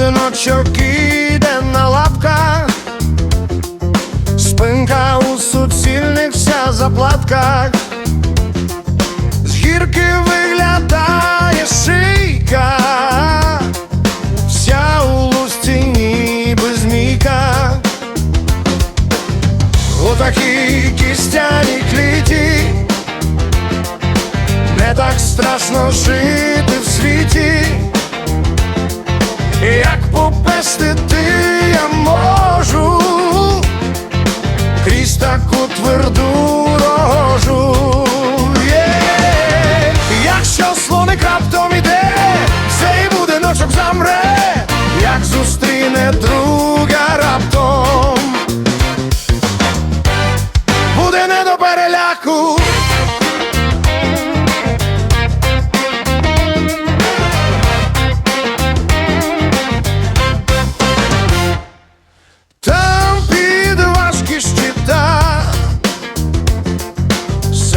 Будиночок іде на лапках, спинка у суцільних вся заплатках, з гірки виглядає шийка, вся у лусті ніби змійка. У такій кістяній кліті. Не так страшно жити попестити я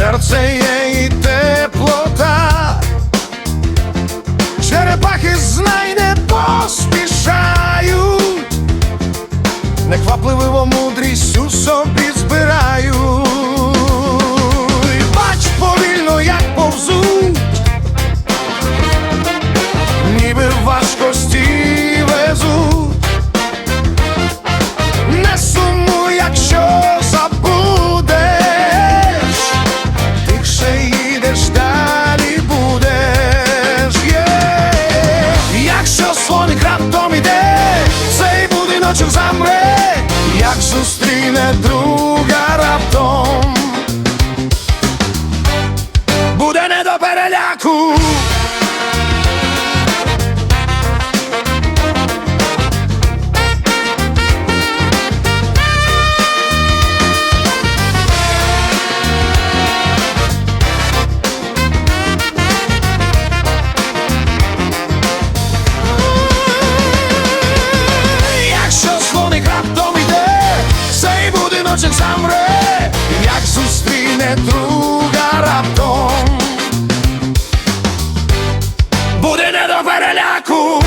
серце є і теплота, черепахи знай Якщо слоник раптом іде, цей будиночок замре, як зустріне друга раптом. Буде не до переляку. віночок замре, як зустріне друга раптом. Буде не до переляку.